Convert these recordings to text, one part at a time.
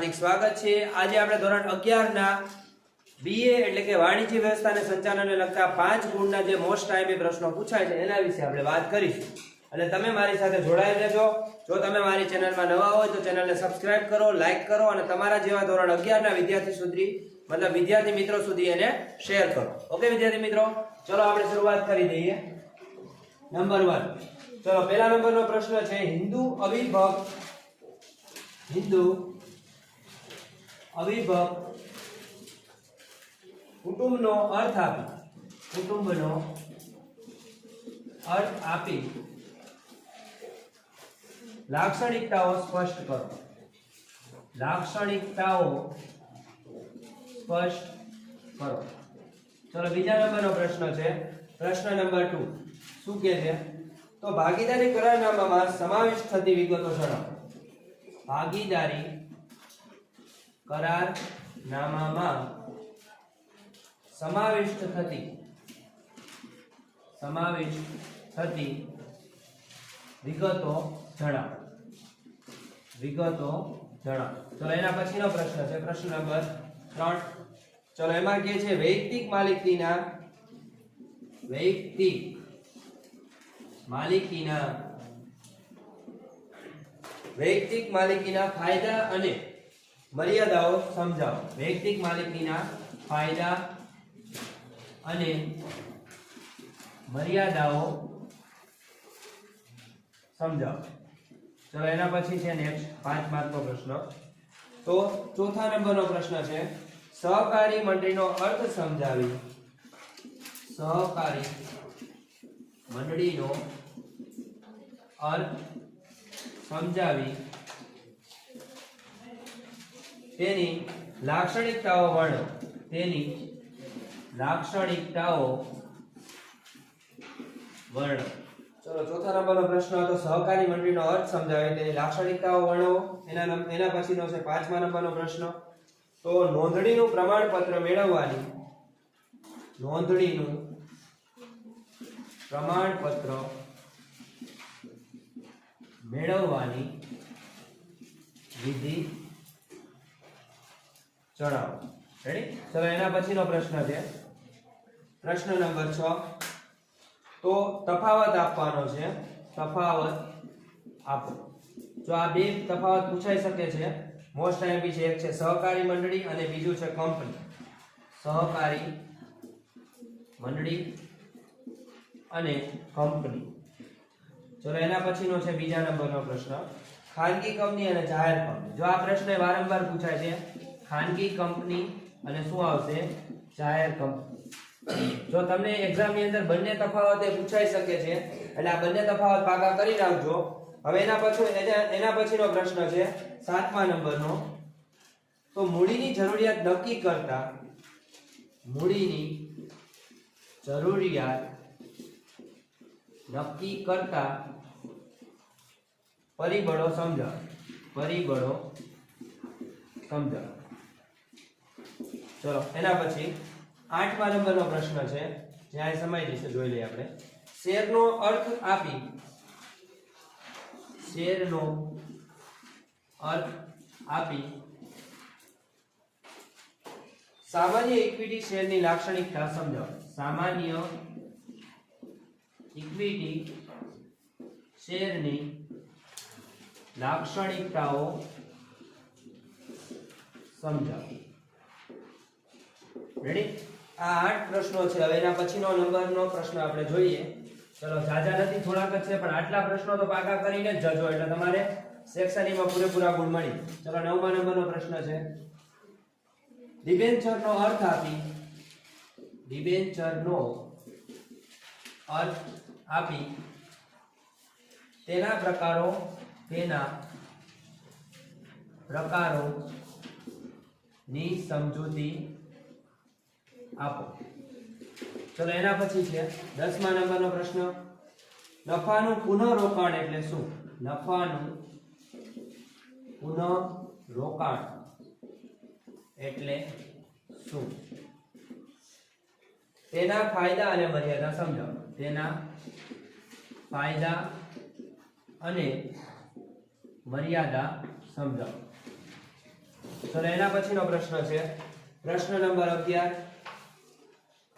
હાર્દિક સ્વાગત છે. આજે આપણે ધોરણ 11 ના બીએ એટલે કે વાણિજ્ય વ્યવસ્થા અને સંચાલનને લગતા પાંચ ગુણના જે મોસ્ટ ટાઈમે પ્રશ્નો પૂછાય છે, એના વિશે આપણે વાત કરીશું. અને તમે મારી સાથે જોડાઈ રહેજો. જો તમે મારી ચેનલમાં નવા હોય તો ચેનલને સબસ્ક્રાઇબ કરો લાઇક કરો અને તમારા જેવા ધોરણ 11 ના વિદ્યાર્થી સુધી, મતલબ વિદ્યાર્થી મિત્રો સુધી એને શેર કરો. ઓકે વિદ્યાર્થી મિત્રો? ચલો આપણે શરૂઆત કરી દઈએ. નંબર વન ચલો, પહેલા નંબરનો પ્રશ્ન છે, હિન્દુ અવિભક્ત, હિન્દુ અવિભક્ત કુટુંબનો અર્થ આપી, કુટુંબનો અર્થ આપી લાક્ષણિકતાઓ સ્પષ્ટ કરો. લાક્ષણિકતાઓ સ્પષ્ટ કરો. ચલો, બીજા નંબરનો પ્રશ્ન છે. પ્રશ્ન નંબર ટુ. શું કહે છે? તો ભાગીદારી કરારનામામાં સમાવિષ્ટ થતી વિગતો જણાવો. ભાગીદારી કરારનામામાં સમાવિષ્ટ થતી સમાવિષ્ટ થતી વિગતો જણાવો. વિગતો જણાવો. ચલો, એના પછીનો પ્રશ્ન છે. પ્રશ્ન નંબર ત્રણ. ચલો, એમાં કે છે, વૈયક્તિક માલિકીના વૈયક્તિક માલિકીના વૈયક્તિક માલિકીના ફાયદા અને મર્યાદાઓ સમજાવો. વૈયક્તિક માલિકીના ફાયદા અને મર્યાદાઓ સમજાવો. ચલો, એના પછી છે નેક્સ્ટ પાંચ માર્કનો પ્રશ્ન. તો ચોથા નંબરનો પ્રશ્ન છે, સહકારી મંડળીનો અર્થ સમજાવી. સહકારી મંડળીનો અર્થ સમજાવી. તેની લાક્ષણિકતાઓ વર્ણવો તેની લાક્ષણિકતાઓ વર્ણવો ચલો, ચોથા નંબરનો પ્રશ્ન હતો, સહકારી મંડળીનો અર્થ સમજાવે. તેની લાક્ષણિકતાઓ વર્ણવો એના એના પછીનો છે પાંચમા નંબરનો પ્રશ્ન. તો નોંધણીનું પ્રમાણપત્ર મેળવવાની, નોંધણીનું પ્રમાણપત્ર મેળવવાની વિધિ જણાવો. રેડી ચલો, એના પછીનો પ્રશ્ન છે. પ્રશ્ન નંબર 6 તો તફાવત આપવાનો છે. તફાવત આપો. જો આ બે તફાવત પૂછાઈ શકે છે મોસ્ટ આઈપી છે, એક છે સહકારી મંડળી અને બીજું છે કંપની સહકારી મંડળી અને કંપની ચલો, એના પછીનો છે બીજા નંબરનો પ્રશ્ન. ખાનગી કંપની અને જાહેર કંપની. જો આ પ્રશ્ન વારંવાર પૂછાય છે ખાનગી કંપની અને શું આવશે? જાહેર કંપની. જો તમને એક્ઝામની અંદર બંને તફાવત પૂછાઈ શકે છે, એટલે આ બંને તફાવત પાકા કરી નાખજો. હવે એના પછી એના- એના પછીનો પ્રશ્ન છે, સાતમા નંબરનો. તો મૂડીની જરૂરિયાત નક્કી કરતા મૂડીની જરૂરિયાત નક્કી કરતા પરિબળો સમજાવો. પરિબળો સમજાવો. ચલો, એના પછી આઠમા નંબરનો પ્રશ્ન છે. જ્યાં સમય જશે, જોઈ લઈએ આપણે. શેરનો અર્થ આપી. શેરનો અર્થ આપી. સામાન્ય ઇક્વિટી શેરની લાક્ષણિકતા સમજાવો. સામાન્ય ઇક્વિટી શેરની લાક્ષણિકતાઓ સમજાવો. રેડી આ આઠ પ્રશ્નો છે. હવે એના પછીનો નંબરનો પ્રશ્ન આપણે જોઈએ. ચલો, જાજા નથી, થોડાક જ છે, પણ આટલા પ્રશ્નો તો પાકા કરીને જ જજો. એટલે તમારે સેક્શનીમાં પૂરેપૂરા ગુણ મળી. ચલો, નવમા નંબરનો પ્રશ્ન છે. ડિબેન્ચરનો અર્થ આપી, ડિબેન્ચરનો અર્થ આપી તેના પ્રકારો તેના પ્રકારો ની સમજૂતી આપો. ચલો, એના પછી છે, દસમા નંબરનો પ્રશ્ન. નફાનું પુનઃરોકાણ એટલે શું? નફાનું પુનઃરોકાણ એટલે શું? તેના ફાયદા અને મર્યાદા સમજાવો. તેના ફાયદા અને મર્યાદા સમજાવો. ચલો, એના પછીનો પ્રશ્ન છે. પ્રશ્ન નંબર 11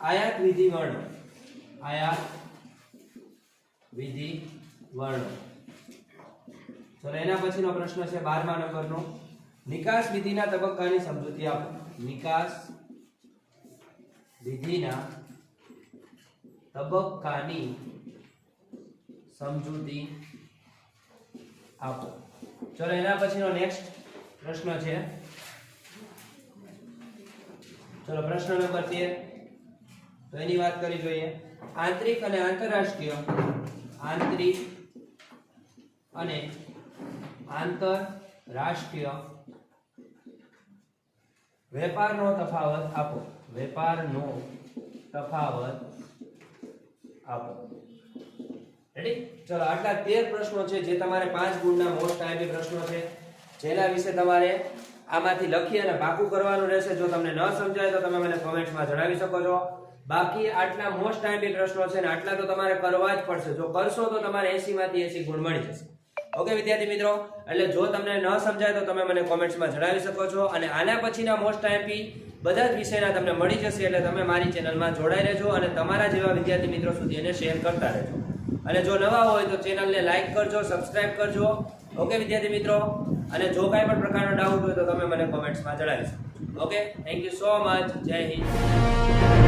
આયાત વિધિ વર્ણો આયાત વિધિ વર્ણો ચલો, એના પછીનો પ્રશ્ન છે 12મા નંબરનો. નિકાસ વિધિના તબક્કાની સમજૂતી આપો. નિકાસ વિધિના તબક્કાની સમજૂતી આપો. ચલો, એના પછીનો નેક્સ્ટ પ્રશ્ન છે. ચલો, પ્રશ્ન નંબર 13 તો એની વાત કરી જોઈએ. આંતરિક અને આંતરરાષ્ટ્રીય. આંતરિક અને આંતરરાષ્ટ્રીય. વેપારનો તફાવત આપો. વેપારનો તફાવત આપો. રેડી ચલો, આટલા 13 પ્રશ્નો છે, જે તમારે પાંચ ગુણના મોસ્ટ આઈપી પ્રશ્નો છે. જેના વિશે તમારે આમાંથી લખી અને પાકું કરવાનું રહેશે. જો તમને ન સમજાય, તો તમે મને કોમેન્ટ્સમાં જણાવી શકો છો. બાકી આટલા મોસ્ટ આઈપી પ્રશ્નો છે ને આટલા તો તમારે કરવા જ પડશે. જો કરશો તો તમારે 80 માંથી 80 ગુણ મળી જશે. ઓકે વિદ્યાર્થી મિત્રો? એટલે જો તમને ન સમજાય તો તમે મને કોમેન્ટ્સમાં જણાવી શકો છો. અને આના પછીના મોસ્ટ આઈપી બધા જ વિષયના તમને મળી જશે, એટલે તમે મારી ચેનલમાં જોડાઈ રહેજો અને તમારા જેવા વિદ્યાર્થી મિત્રો સુધી એને શેર કરતા રહેજો. અને જો નવા હોય તો ચેનલને લાઇક કરજો સબસ્ક્રાઇબ કરજો. ઓકે વિદ્યાર્થી મિત્રો? અને જો કાંઈ પણ પ્રકારનો ડાઉટ હોય તો તમે મને કોમેન્ટ્સમાં જણાવી શકો okay thank you so much Jai Hind.